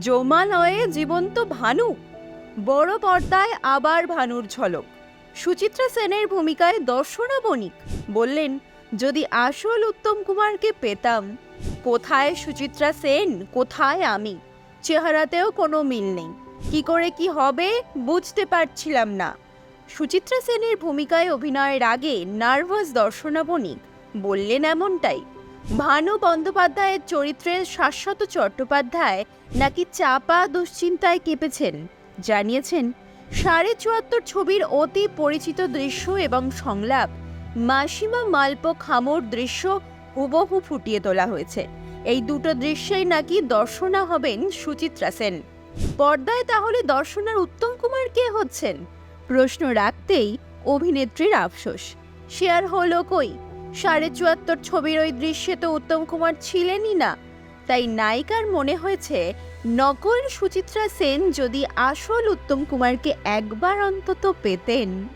জমালয়ে জীবন্ত ভানু, বড় পর্দায় আবার ভানুর ঝলক। সুচিত্রা সেনের ভূমিকায় দর্শনা বণিক বললেন, যদি আসল উত্তম কুমারকে পেতাম, কোথায় সুচিত্রা সেন, কোথায় আমি? চেহারাতেও কোনো মিল নেই। কি করে কি হবে বুঝতে পারছিলাম না। সুচিত্রা সেনের ভূমিকায় অভিনয়ের আগে নার্ভাস দর্শনা বণিক বললেন, এমনটাই। ভানু বন্দ্যোপাধ্যায়ের চরিত্রে শাশ্বত চট্টোপাধ্যায় নাকি চাপা দুশ্চিন্তায় কেঁপেছেন? জানিয়েছেন, সাড়ে চুয়াত্তর ছবির অতি পরিচিত দৃশ্য এবং সংলাপ মাসিমা মালপো খামোর দৃশ্য হুবহু ফুটিয়ে তোলা হয়েছে। এই দুটো দৃশ্যেই নাকি দর্শনা হবেন সুচিত্রা সেন। পর্দায় তাহলে দর্শনার উত্তম কুমার কে হচ্ছেন? প্রশ্ন রাখতেই অভিনেত্রীর আফসোস। শেয়ার হলো কই? সাড়ে চুয়াত্তর ছবির ওই দৃশ্যে তো উত্তম কুমার ছিলেনই না। তাই নায়িকার মনে হয়েছে, নকল সুচিত্রা সেন যদি আসল উত্তম কুমারকে একবার অন্তত পেতেন।